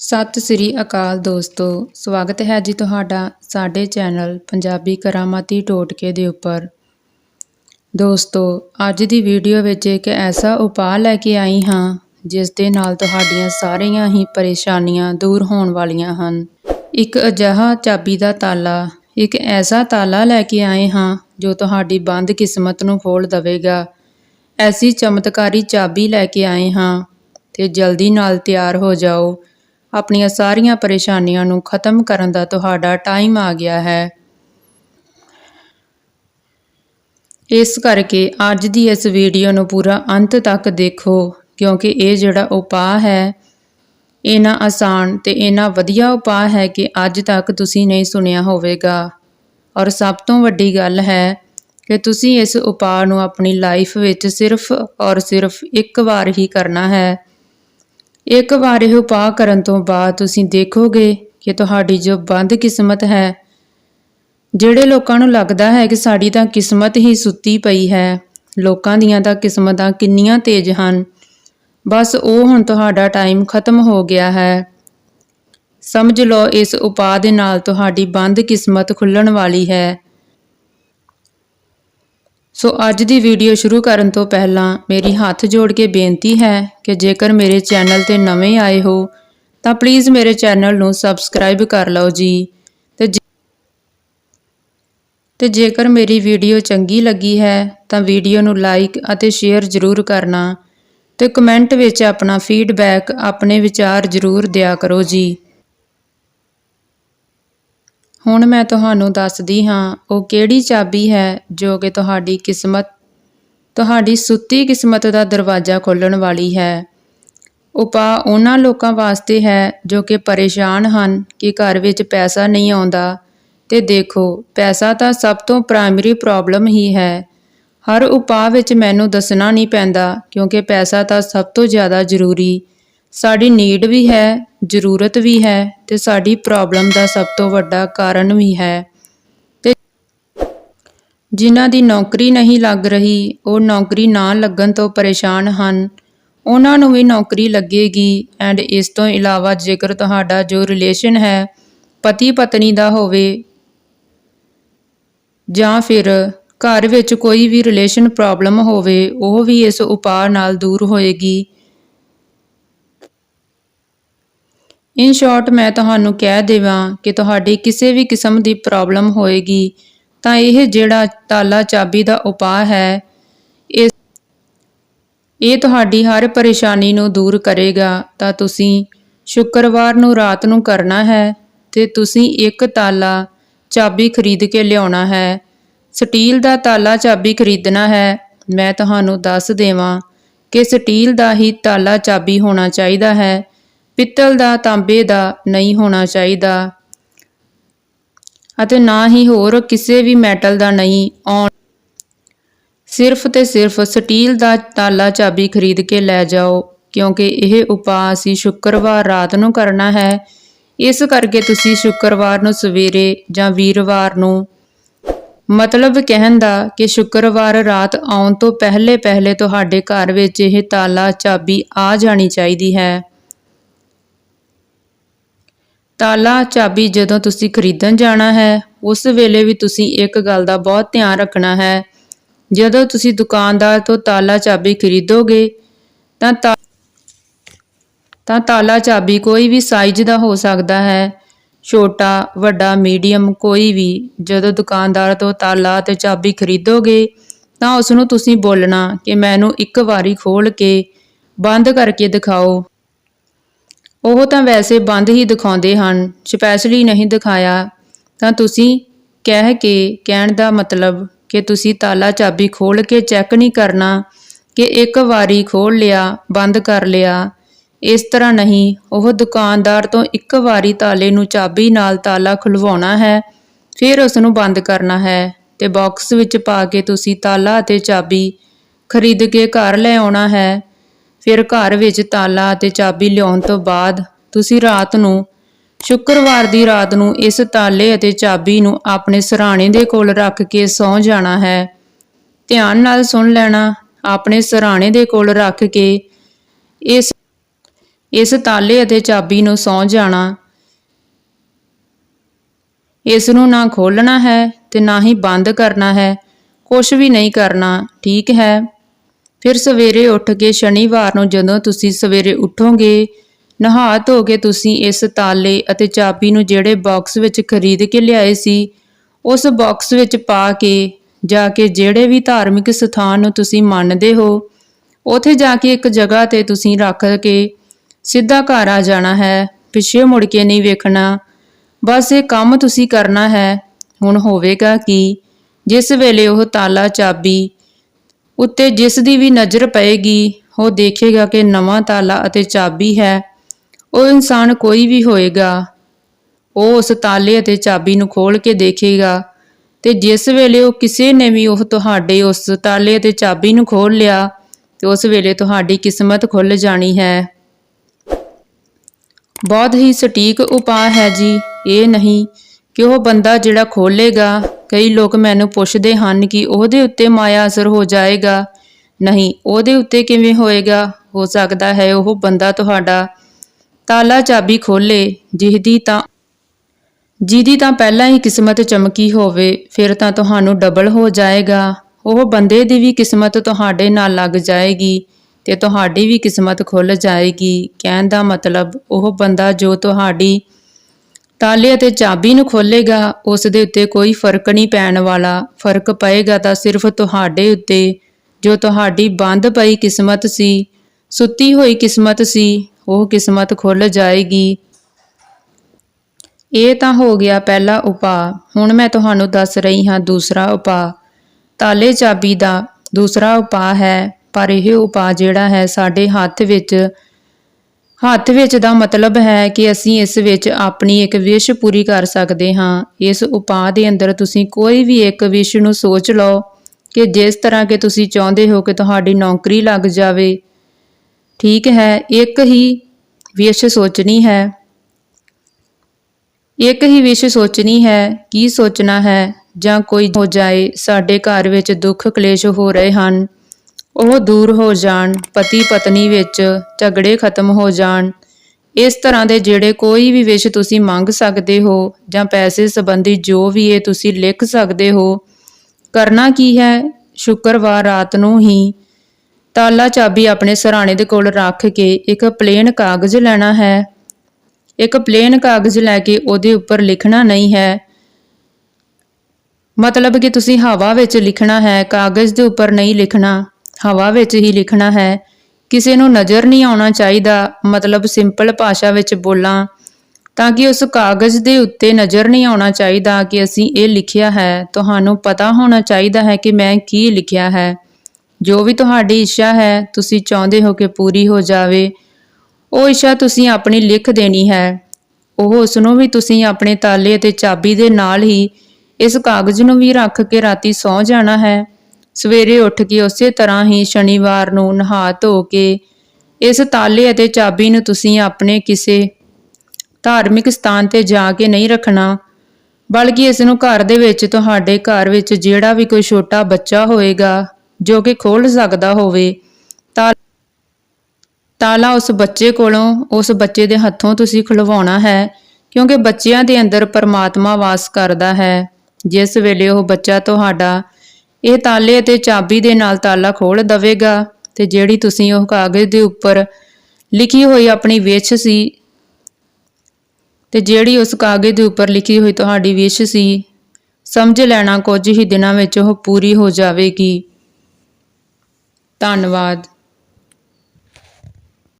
ਸਤਿ ਸ੍ਰੀ ਅਕਾਲ ਦੋਸਤੋ, ਸਵਾਗਤ ਹੈ ਜੀ ਤੁਹਾਡਾ ਸਾਡੇ ਚੈਨਲ ਪੰਜਾਬੀ ਕਰਾਮਾਤੀ ਟੋਟਕੇ ਦੇ ਉੱਪਰ। ਦੋਸਤੋ, ਅੱਜ ਦੀ ਵੀਡੀਓ ਵਿੱਚ ਇੱਕ ਐਸਾ ਉਪਾਅ ਲੈ ਕੇ ਆਈ ਹਾਂ, ਜਿਸ ਦੇ ਨਾਲ ਤੁਹਾਡੀਆਂ ਸਾਰੀਆਂ ਹੀ ਪਰੇਸ਼ਾਨੀਆਂ ਦੂਰ ਹੋਣ ਵਾਲੀਆਂ ਹਨ। ਇੱਕ ਅਜਿਹਾ ਚਾਬੀ ਦਾ ਤਾਲਾ, ਇੱਕ ਐਸਾ ਤਾਲਾ ਲੈ ਕੇ ਆਏ ਹਾਂ, ਜੋ ਤੁਹਾਡੀ ਬੰਦ ਕਿਸਮਤ ਨੂੰ ਖੋਲ ਦੇਵੇਗਾ। ਐਸੀ ਚਮਤਕਾਰੀ ਚਾਬੀ ਲੈ ਕੇ ਆਏ ਹਾਂ, ਤੇ ਜਲਦੀ ਨਾਲ ਤਿਆਰ ਹੋ ਜਾਓ। ਆਪਣੀਆਂ ਸਾਰੀਆਂ ਪਰੇਸ਼ਾਨੀਆਂ ਨੂੰ ਖਤਮ ਕਰਨ ਦਾ ਤੁਹਾਡਾ ਟਾਈਮ ਆ ਗਿਆ ਹੈ। ਇਸ ਕਰਕੇ ਅੱਜ ਦੀ ਇਸ ਵੀਡੀਓ ਨੂੰ ਪੂਰਾ ਅੰਤ ਤੱਕ ਦੇਖੋ, ਕਿਉਂਕਿ ਇਹ ਜਿਹੜਾ ਉਪਾਅ ਹੈ ਇਹਨਾਂ ਆਸਾਨ ਤੇ ਇਹਨਾਂ ਵਧੀਆ ਉਪਾਅ ਹੈ ਕਿ ਅੱਜ ਤੱਕ ਤੁਸੀਂ ਨਹੀਂ ਸੁਣਿਆ ਹੋਵੇਗਾ। ਔਰ ਸਭ ਤੋਂ ਵੱਡੀ ਗੱਲ ਹੈ ਕਿ ਤੁਸੀਂ ਇਸ ਉਪਾਅ ਨੂੰ ਆਪਣੀ ਲਾਈਫ ਵਿੱਚ ਸਿਰਫ ਔਰ ਸਿਰਫ ਇੱਕ ਵਾਰ ਹੀ ਕਰਨਾ ਹੈ। ਇੱਕ ਵਾਰ ਇਹ ਉਪਾਅ ਕਰਨ ਤੋਂ ਬਾਅਦ ਤੁਸੀਂ ਦੇਖੋਗੇ ਕਿ ਤੁਹਾਡੀ ਜੋ ਬੰਦ ਕਿਸਮਤ ਹੈ, ਜਿਹੜੇ ਲੋਕਾਂ ਨੂੰ ਲੱਗਦਾ ਹੈ ਕਿ ਸਾਡੀ ਤਾਂ ਕਿਸਮਤ ਹੀ ਸੁੱਤੀ ਪਈ ਹੈ, ਲੋਕਾਂ ਦੀਆਂ ਤਾਂ ਕਿਸਮਤਾਂ ਕਿੰਨੀਆਂ ਤੇਜ਼ ਹਨ। ਬਸ ਉਹ ਹੁਣ ਤੁਹਾਡਾ ਟਾਈਮ ਖਤਮ ਹੋ ਗਿਆ ਹੈ। ਸਮਝ ਲਓ, ਇਸ ਉਪਾਅ ਦੇ ਨਾਲ ਤੁਹਾਡੀ ਬੰਦ ਕਿਸਮਤ ਖੁੱਲਣ ਵਾਲੀ ਹੈ। ਸੋ ਅੱਜ ਦੀ ਵੀਡੀਓ ਸ਼ੁਰੂ ਕਰਨ ਤੋਂ ਪਹਿਲਾਂ ਮੇਰੀ ਹੱਥ ਜੋੜ ਕੇ ਬੇਨਤੀ ਹੈ ਕਿ ਜੇਕਰ ਮੇਰੇ ਚੈਨਲ ਤੇ ਨਵੇਂ ਆਏ ਹੋ, ਤਾਂ ਪਲੀਜ਼ ਮੇਰੇ ਚੈਨਲ ਨੂੰ ਸਬਸਕ੍ਰਾਈਬ ਕਰ ਲਓ ਜੀ। ਤੇ ਜੇ- ਤੇ ਜੇਕਰ ਮੇਰੀ ਵੀਡੀਓ ਚੰਗੀ ਲੱਗੀ ਹੈ, ਤਾਂ ਵੀਡੀਓ ਨੂੰ ਲਾਈਕ ਅਤੇ ਸ਼ੇਅਰ ਜ਼ਰੂਰ ਕਰਨਾ ਤੇ ਕਮੈਂਟ ਵਿੱਚ ਆਪਣਾ ਫੀਡਬੈਕ ਆਪਣੇ ਵਿਚਾਰ ਜ਼ਰੂਰ ਦਿਆ ਕਰੋ ਜੀ। ਹੁਣ ਮੈਂ ਤੁਹਾਨੂੰ ਦੱਸਦੀ ਹਾਂ, ਉਹ ਕਿਹੜੀ ਚਾਬੀ ਹੈ ਜੋ ਕਿ ਤੁਹਾਡੀ ਕਿਸਮਤ, ਤੁਹਾਡੀ ਸੁੱਤੀ ਕਿਸਮਤ ਦਾ ਦਰਵਾਜ਼ਾ ਖੋਲਣ ਵਾਲੀ ਹੈ। ਉਪਾਅ ਉਹਨਾਂ ਲੋਕਾਂ ਵਾਸਤੇ ਹੈ ਜੋ ਕਿ ਪਰੇਸ਼ਾਨ ਹਨ ਕਿ ਘਰ ਵਿੱਚ ਪੈਸਾ ਨਹੀਂ ਆਉਂਦਾ। ਤੇ ਦੇਖੋ, ਪੈਸਾ ਤਾਂ ਸਭ ਤੋਂ ਪ੍ਰਾਇਮਰੀ ਪ੍ਰੋਬਲਮ ਹੀ ਹੈ। ਹਰ ਉਪਾਅ ਵਿੱਚ ਮੈਨੂੰ ਦੱਸਣਾ ਨਹੀਂ ਪੈਂਦਾ, ਕਿਉਂਕਿ ਪੈਸਾ ਤਾਂ ਸਭ ਤੋਂ ਜ਼ਿਆਦਾ ਜ਼ਰੂਰੀ ਸਾਡੀ ਨੀਡ ਵੀ ਹੈ, ਜ਼ਰੂਰਤ ਵੀ ਹੈ ਤੇ ਸਾਡੀ ਪ੍ਰੋਬਲਮ ਦਾ ਸਭ ਤੋਂ ਵੱਡਾ ਕਾਰਨ ਵੀ ਹੈ। ਤੇ ਜਿਨ੍ਹਾਂ ਦੀ ਨੌਕਰੀ ਨਹੀਂ ਲੱਗ ਰਹੀ, ਉਹ ਨੌਕਰੀ ਨਾ ਲੱਗਣ ਤੋਂ ਪਰੇਸ਼ਾਨ ਹਨ। ਉਹਨਾਂ ਨੂੰ ਵੀ ਨੌਕਰੀ ਲੱਗੇਗੀ ਐਂਡ ਇਸ ਤੋਂ ਇਲਾਵਾ ਜੇਕਰ ਤੁਹਾਡਾ ਜੋ ਰਿਲੇਸ਼ਨ ਹੈ ਪਤੀ ਪਤਨੀ ਦਾ ਹੋਵੇ ਜਾਂ ਫਿਰ ਘਰ ਵਿੱਚ ਕੋਈ ਵੀ ਰਿਲੇਸ਼ਨ ਪ੍ਰੋਬਲਮ ਹੋਵੇ, ਉਹ ਵੀ ਇਸ ਉਪਾਅ ਨਾਲ ਦੂਰ ਹੋਏਗੀ। ਇਨ ਸ਼ਾਰਟ ਮੈਂ ਤੁਹਾਨੂੰ ਕਹਿ ਦੇਵਾਂ ਕਿ ਤੁਹਾਡੀ ਕਿਸੇ ਵੀ ਕਿਸਮ ਦੀ ਪ੍ਰੋਬਲਮ ਹੋਏਗੀ, ਤਾਂ ਇਹ ਜਿਹੜਾ ਤਾਲਾ ਚਾਬੀ ਦਾ ਉਪਾਅ ਹੈ ਇਹ ਇਹ ਤੁਹਾਡੀ ਹਰ ਪਰੇਸ਼ਾਨੀ ਨੂੰ ਦੂਰ ਕਰੇਗਾ। ਤਾਂ ਤੁਸੀਂ ਸ਼ੁੱਕਰਵਾਰ ਨੂੰ ਰਾਤ ਨੂੰ ਕਰਨਾ ਹੈ ਤੇ ਤੁਸੀਂ ਇੱਕ ਤਾਲਾ ਚਾਬੀ ਖਰੀਦ ਕੇ ਲਿਆਉਣਾ ਹੈ। ਸਟੀਲ ਦਾ ਤਾਲਾ ਚਾਬੀ ਖਰੀਦਣਾ ਹੈ। ਮੈਂ ਤੁਹਾਨੂੰ ਦੱਸ ਦੇਵਾਂ ਕਿ ਸਟੀਲ ਦਾ ਹੀ ਤਾਲਾ ਚਾਬੀ ਹੋਣਾ ਚਾਹੀਦਾ ਹੈ। ਪਿੱਤਲ ਦਾ ਤਾਂਬੇ ਦਾ ਨਹੀਂ ਹੋਣਾ ਚਾਹੀਦਾ। ਅਤੇ ਨਾ ਹੀ ਹੋਰ ਕਿਸੇ ਵੀ ਮੈਟਲ ਦਾ ਨਹੀਂ ਆਉਣ। ਸਿਰਫ ਤੇ ਸਿਰਫ ਸਟੀਲ ਦਾ ਤਾਲਾ ਚਾਬੀ ਖਰੀਦ ਕੇ ਲੈ ਜਾਓ, ਕਿਉਂਕਿ ਇਹ ਉਪਾਅ ਅਸੀਂ ਸ਼ੁੱਕਰਵਾਰ ਰਾਤ ਨੂੰ ਕਰਨਾ ਹੈ। ਇਸ ਕਰਕੇ ਤੁਸੀਂ ਸ਼ੁੱਕਰਵਾਰ ਨੂੰ ਸਵੇਰੇ ਜਾਂ ਵੀਰਵਾਰ ਨੂੰ ਮਤਲਬ ਕਹਿਣ ਦਾ ਕਿ ਸ਼ੁੱਕਰਵਾਰ ਰਾਤ ਆਉਣ ਤੋਂ ਪਹਿਲੇ ਪਹਿਲੇ ਤੁਹਾਡੇ ਘਰ ਵਿੱਚ ਇਹ ਤਾਲਾ ਚਾਬੀ ਆ ਜਾਣੀ ਚਾਹੀਦੀ ਹੈ। ਤਾਲਾ ਚਾਬੀ ਜਦੋਂ ਤੁਸੀਂ ਖਰੀਦਣ ਜਾਣਾ ਹੈ, ਉਸ ਵੇਲੇ ਵੀ ਤੁਸੀਂ ਇੱਕ ਗੱਲ ਦਾ ਬਹੁਤ ਧਿਆਨ ਰੱਖਣਾ ਹੈ। ਜਦੋਂ ਤੁਸੀਂ ਦੁਕਾਨਦਾਰ ਤੋਂ ਤਾਲਾ ਚਾਬੀ ਖਰੀਦੋਗੇ, ਤਾਂ ਤਾ- ਤਾਂ ਤਾਲਾ ਚਾਬੀ ਕੋਈ ਵੀ ਸਾਈਜ਼ ਦਾ ਹੋ ਸਕਦਾ ਹੈ। ਛੋਟਾ, ਵੱਡਾ ਮੀਡੀਅਮ ਕੋਈ ਵੀ, ਜਦੋਂ ਦੁਕਾਨਦਾਰ ਤੋਂ ਤਾਲਾ ਤੇ ਚਾਬੀ ਖਰੀਦੋਗੇ, ਤਾਂ ਉਸ ਨੂੰ ਤੁਸੀਂ ਬੋਲਣਾ ਕਿ ਮੈਨੂੰ ਇੱਕ ਵਾਰੀ ਖੋਲ ਕੇ ਬੰਦ ਕਰਕੇ ਦਿਖਾਓ। ਉਹ ਤਾਂ ਵੈਸੇ ਬੰਦ ਹੀ ਦਿਖਾਉਂਦੇ ਹਨ ਸਪੈਸ਼ਲੀ ਨਹੀਂ ਦਿਖਾਇਆ। ਤਾਂ ਤੁਸੀਂ ਕਹਿ ਕੇ ਕਹਿਣ ਦਾ ਮਤਲਬ ਕਿ ਤੁਸੀਂ ਤਾਲਾ ਚਾਬੀ ਖੋਲ ਕੇ ਚੈੱਕ ਨਹੀਂ ਕਰਨਾ ਕਿ ਇੱਕ ਵਾਰੀ ਖੋਲ ਲਿਆ, ਬੰਦ ਕਰ ਲਿਆ। ਇਸ ਤਰ੍ਹਾਂ ਨਹੀਂ, ਉਹ ਦੁਕਾਨਦਾਰ ਤੋਂ ਇੱਕ ਵਾਰੀ ਤਾਲੇ ਨੂੰ ਚਾਬੀ ਨਾਲ ਤਾਲਾ ਖੁਲਵਾਉਣਾ ਹੈ, ਫਿਰ ਉਸ ਨੂੰ ਬੰਦ ਕਰਨਾ ਹੈ ਤੇ ਬਾਕਸ ਵਿੱਚ ਪਾ ਕੇ ਤੁਸੀਂ ਤਾਲਾ ਅਤੇ ਚਾਬੀ ਖਰੀਦ ਕੇ ਘਰ ਲੈ ਆਉਣਾ ਹੈ। ਫਿਰ ਘਰ ਵਿੱਚ ਤਾਲਾ ਅਤੇ ਚਾਬੀ ਲਿਆਉਣ ਤੋਂ ਬਾਅਦ ਤੁਸੀਂ ਰਾਤ ਨੂੰ, ਸ਼ੁੱਕਰਵਾਰ ਦੀ ਰਾਤ ਨੂੰ ਇਸ ਤਾਲੇ ਅਤੇ ਚਾਬੀ ਨੂੰ ਆਪਣੇ ਸਰਾਣੇ ਦੇ ਕੋਲ ਰੱਖ ਕੇ ਸੌਂ ਜਾਣਾ ਹੈ। ਧਿਆਨ ਨਾਲ ਸੁਣ ਲੈਣਾ, ਆਪਣੇ ਸਰਾਣੇ ਦੇ ਕੋਲ ਰੱਖ ਕੇ ਇਸ ਇਸ ਤਾਲੇ ਅਤੇ ਚਾਬੀ ਨੂੰ ਸੌਂ ਜਾਣਾ। ਇਸ ਨੂੰ ਨਾ ਖੋਲਣਾ ਹੈ ਤੇ ਨਾ ਹੀ ਬੰਦ ਕਰਨਾ ਹੈ। ਕੁਝ ਵੀ ਨਹੀਂ ਕਰਨਾ, ਠੀਕ ਹੈ? ਫਿਰ ਸਵੇਰੇ ਉੱਠ ਕੇ ਸ਼ਨੀਵਾਰ ਨੂੰ ਜਦੋਂ ਤੁਸੀਂ ਸਵੇਰੇ ਉੱਠੋਗੇ ਨਹਾ ਧੋ ਕੇ ਤੁਸੀਂ ਇਸ ਤਾਲੇ ਅਤੇ ਚਾਬੀ ਨੂੰ ਜਿਹੜੇ ਬਾਕਸ ਵਿੱਚ ਖਰੀਦ ਕੇ ਲਿਆਏ ਸੀ, ਉਸ ਬਾਕਸ ਵਿੱਚ ਪਾ ਕੇ ਜਾ ਕੇ ਜਿਹੜੇ ਵੀ ਧਾਰਮਿਕ ਸਥਾਨ ਨੂੰ ਤੁਸੀਂ ਮੰਨਦੇ ਹੋ, ਉਥੇ ਜਾ ਕੇ ਇੱਕ ਜਗ੍ਹਾ ਤੇ ਤੁਸੀਂ ਰੱਖ ਕੇ ਸਿੱਧਾ ਘਰ ਆ ਜਾਣਾ ਹੈ, ਪਿੱਛੇ ਮੁੜ ਕੇ ਨਹੀਂ ਵੇਖਣਾ। ਬਸ ਇਹ ਕੰਮ ਤੁਸੀਂ ਕਰਨਾ ਹੈ। ਹੁਣ ਹੋਵੇਗਾ ਕਿ? ਜਿਸ ਵੇਲੇ ਉਹ ਤਾਲਾ ਚਾਬੀ ਉੱਤੇ ਜਿਸ ਦੀ ਵੀ ਨਜ਼ਰ ਪਏਗੀ, ਉਹ ਦੇਖੇਗਾ ਕਿ ਨਵਾਂ ਤਾਲਾ ਅਤੇ ਚਾਬੀ ਹੈ। ਉਹ ਇਨਸਾਨ ਕੋਈ ਵੀ ਹੋਏਗਾ। ਉਹ ਉਸ ਤਾਲੇ ਅਤੇ ਚਾਬੀ ਨੂੰ ਖੋਲ ਕੇ ਦੇਖੇਗਾ ਤੇ ਜਿਸ ਵੇਲੇ ਉਹ ਕਿਸੇ ਨੇ ਵੀ ਉਹ ਤੁਹਾਡੇ ਉਸ ਤਾਲੇ ਅਤੇ ਚਾਬੀ ਨੂੰ ਖੋਲ ਲਿਆ, ਤੇ ਉਸ ਵੇਲੇ ਤੁਹਾਡੀ ਕਿਸਮਤ ਖੁੱਲ ਜਾਣੀ ਹੈ। ਬਹੁਤ ਹੀ ਸਟੀਕ ਉਪਾਅ ਹੈ ਜੀ। ਇਹ ਨਹੀਂ ਕਿ ਉਹ ਬੰਦਾ ਜਿਹੜਾ ਖੋਲੇਗਾ ਕਈ ਲੋਕ ਮੈਨੂੰ ਪੁੱਛਦੇ ਹਨ ਕਿ ਉਹਦੇ ਉੱਤੇ ਮਾਇਆ ਅਸਰ ਹੋ ਜਾਏਗਾ। ਨਹੀਂ, ਉਹਦੇ ਉੱਤੇ ਕਿਵੇਂ ਹੋਏਗਾ? ਹੋ ਸਕਦਾ ਹੈ ਉਹ ਬੰਦਾ ਤੁਹਾਡਾ ਤਾਲਾ ਚਾਬੀ ਖੋਲੇ ਜਿਹਦੀ ਤਾਂ ਜਿਹਦੀ ਤਾਂ ਪਹਿਲਾਂ ਹੀ ਕਿਸਮਤ ਚਮਕੀ ਹੋਵੇ, ਫਿਰ ਤਾਂ ਤੁਹਾਨੂੰ ਡਬਲ ਹੋ ਜਾਏਗਾ। ਉਹ ਬੰਦੇ ਦੀ ਵੀ ਕਿਸਮਤ ਤੁਹਾਡੇ ਨਾਲ ਲੱਗ ਜਾਏਗੀ ਤੇ ਤੁਹਾਡੀ ਵੀ ਕਿਸਮਤ ਖੁੱਲ ਜਾਏਗੀ। ਕਹਿਣ ਦਾ ਮਤਲਬ ਉਹ ਬੰਦਾ ਜੋ ਤੁਹਾਡੀ ਤਾਲੇ ਅਤੇ ਚਾਬੀ ਨੂੰ ਖੋਲੇਗਾ ਉਸ ਦੇ ਉੱਤੇ ਕੋਈ ਫ਼ਰਕ ਨਹੀਂ ਪੈਣ ਵਾਲਾ। ਫ਼ਰਕ ਪਏਗਾ ਤਾਂ ਸਿਰਫ ਤੁਹਾਡੇ ਉੱਤੇ। ਜੋ ਤੁਹਾਡੀ ਬੰਦ ਪਈ ਕਿਸਮਤ ਸੀ, ਸੁੱਤੀ ਹੋਈ ਕਿਸਮਤ ਸੀ, ਉਹ ਕਿਸਮਤ ਖੁੱਲ ਜਾਏਗੀ। ਇਹ ਤਾਂ ਹੋ ਗਿਆ ਪਹਿਲਾ ਉਪਾਅ। ਹੁਣ ਮੈਂ ਤੁਹਾਨੂੰ ਦੱਸ ਰਹੀ ਹਾਂ ਦੂਸਰਾ ਉਪਾਅ। ਤਾਲੇ ਚਾਬੀ ਦਾ ਦੂਸਰਾ ਉਪਾਅ ਹੈ, ਪਰ ਇਹ ਉਪਾਅ ਜਿਹੜਾ ਹੈ ਸਾਡੇ ਹੱਥ ਵਿੱਚ ਹੱਥ ਵਿੱਚ ਦਾ ਮਤਲਬ ਹੈ ਕਿ ਅਸੀਂ ਇਸ ਵਿੱਚ ਆਪਣੀ ਇੱਕ ਵਿਸ਼ ਪੂਰੀ ਕਰ ਸਕਦੇ ਹਾਂ। ਇਸ ਉਪਾਅ ਦੇ ਅੰਦਰ ਤੁਸੀਂ ਕੋਈ ਵੀ ਇੱਕ ਵਿਸ਼ ਨੂੰ ਸੋਚ ਲਓ ਕਿ ਜਿਸ ਤਰ੍ਹਾਂ ਕਿ ਤੁਸੀਂ ਚਾਹੁੰਦੇ ਹੋ ਕਿ ਤੁਹਾਡੀ ਨੌਕਰੀ ਲੱਗ ਜਾਵੇ। ਠੀਕ ਹੈ, ਇੱਕ ਹੀ ਵਿਸ਼ ਸੋਚਣੀ ਹੈ। ਇੱਕ ਹੀ ਵਿਸ਼ ਸੋਚਣੀ ਹੈ, ਕੀ ਸੋਚਣਾ ਹੈ? ਜਾਂ ਕੋਈ ਹੋ ਜਾਏ, ਸਾਡੇ ਘਰ ਵਿੱਚ ਦੁੱਖ ਕਲੇਸ਼ ਹੋ ਰਹੇ ਹਨ। ਉਹ ਦੂਰ ਹੋ ਜਾਣ, ਪਤੀ ਪਤਨੀ ਵਿੱਚ ਝਗੜੇ ਖਤਮ ਹੋ ਜਾਣ। ਇਸ ਤਰ੍ਹਾਂ ਦੇ ਜਿਹੜੇ ਕੋਈ ਵੀ ਵਿਸ਼ ਤੁਸੀਂ ਮੰਗ ਸਕਦੇ ਹੋ ਜਾਂ ਪੈਸੇ ਸੰਬੰਧੀ ਜੋ ਵੀ ਇਹ ਤੁਸੀਂ ਲਿਖ ਸਕਦੇ ਹੋ, ਕਰਨਾ ਕੀ ਹੈ? ਸ਼ੁੱਕਰਵਾਰ ਰਾਤ ਨੂੰ ਹੀ ਤਾਲਾ ਚਾਬੀ ਆਪਣੇ ਸਰਾਣੇ ਦੇ ਕੋਲ ਰੱਖ ਕੇ ਇੱਕ ਪਲੇਨ ਕਾਗਜ਼ ਲੈਣਾ ਹੈ। ਇੱਕ ਪਲੇਨ ਕਾਗਜ਼ ਲੈ ਕੇ ਉਹਦੇ ਉੱਪਰ ਲਿਖਣਾ ਨਹੀਂ ਹੈ। ਮਤਲਬ ਕਿ ਤੁਸੀਂ ਹਵਾ ਵਿੱਚ ਲਿਖਣਾ ਹੈ, ਕਾਗਜ਼ ਦੇ ਉੱਪਰ ਨਹੀਂ ਲਿਖਣਾ। ਹਵਾ ਵਿੱਚ ਹੀ ਲਿਖਣਾ ਹੈ। ਕਿਸੇ ਨੂੰ ਨਜ਼ਰ ਨਹੀਂ ਆਉਣਾ ਚਾਹੀਦਾ, ਮਤਲਬ ਸਿੰਪਲ ਭਾਸ਼ਾ ਵਿੱਚ ਬੋਲਾਂ, ਤਾਂ ਕਿ ਉਸ ਕਾਗਜ਼ ਦੇ ਉੱਤੇ ਨਜ਼ਰ ਨਹੀਂ ਆਉਣਾ ਚਾਹੀਦਾ ਕਿ ਅਸੀਂ ਇਹ ਲਿਖਿਆ ਹੈ। ਤੁਹਾਨੂੰ ਪਤਾ ਹੋਣਾ ਚਾਹੀਦਾ ਹੈ ਕਿ ਮੈਂ ਕੀ ਲਿਖਿਆ ਹੈ। ਜੋ ਵੀ ਤੁਹਾਡੀ ਇੱਛਾ ਹੈ, ਤੁਸੀਂ ਚਾਹੁੰਦੇ ਹੋ ਕਿ ਪੂਰੀ ਹੋ ਜਾਵੇ। ਉਹ ਇੱਛਾ ਤੁਸੀਂ ਆਪਣੀ ਲਿਖ ਦੇਣੀ ਹੈ। ਉਹ ਉਸ ਨੂੰ ਵੀ ਤੁਸੀਂ ਆਪਣੇ ਤਾਲੇ ਅਤੇ ਚਾਬੀ ਦੇ ਨਾਲ ਹੀ ਇਸ ਕਾਗਜ਼ ਨੂੰ ਵੀ ਰੱਖ ਕੇ ਰਾਤੀ ਸੌਂ ਜਾਣਾ ਹੈ। ਸਵੇਰੇ ਉੱਠ ਕੇ ਉਸੇ ਤਰ੍ਹਾਂ ਹੀ ਸ਼ਨੀਵਾਰ ਨੂੰ ਨਹਾ ਧੋ ਕੇ ਇਸ ਤਾਲੇ ਅਤੇ ਚਾਬੀ ਨੂੰ ਤੁਸੀਂ ਆਪਣੇ ਕਿਸੇ ਧਾਰਮਿਕ ਸਥਾਨ ਤੇ ਜਾ ਕੇ ਨਹੀਂ ਰੱਖਣਾ, ਬਲਕਿ ਇਸ ਨੂੰ ਘਰ ਦੇ ਵਿੱਚ ਤੁਹਾਡੇ ਘਰ ਵਿੱਚ ਜਿਹੜਾ ਵੀ ਕੋਈ ਛੋਟਾ ਬੱਚਾ ਹੋਏਗਾ, ਜੋ ਕਿ ਖੋਲ ਸਕਦਾ ਹੋਵੇ, ਤਾਂ ਤਾਲਾ ਉਸ ਬੱਚੇ ਕੋਲੋਂ, ਉਸ ਬੱਚੇ ਦੇ ਹੱਥੋਂ ਤੁਸੀਂ ਖੁਲਵਾਉਣਾ ਹੈ, ਕਿਉਂਕਿ ਬੱਚਿਆਂ ਦੇ ਅੰਦਰ ਪਰਮਾਤਮਾ ਵਾਸ ਕਰਦਾ ਹੈ। ਜਿਸ ਵੇਲੇ ਉਹ ਬੱਚਾ ਤੁਹਾਡਾ ਇਹ ਤਾਲੇ ਅਤੇ ਚਾਬੀ ਦੇ ਨਾਲ ਤਾਲਾ ਖੋਲ ਦਵੇਗਾ ਤੇ ਜਿਹੜੀ ਤੁਸੀਂ ਉਹ ਕਾਗਜ਼ ਦੇ ਉੱਪਰ ਲਿਖੀ ਹੋਈ ਆਪਣੀ ਵਿਸ਼ ਸੀ ਤੇ ਜਿਹੜੀ ਉਸ ਕਾਗਜ਼ ਦੇ ਉੱਪਰ ਲਿਖੀ ਹੋਈ ਤੁਹਾਡੀ ਵਿਸ਼ ਸੀ, ਸਮਝ ਲੈਣਾ ਕੁਝ ਹੀ ਦਿਨਾਂ ਵਿੱਚ ਉਹ ਪੂਰੀ ਹੋ ਜਾਵੇਗੀ। ਧੰਨਵਾਦ।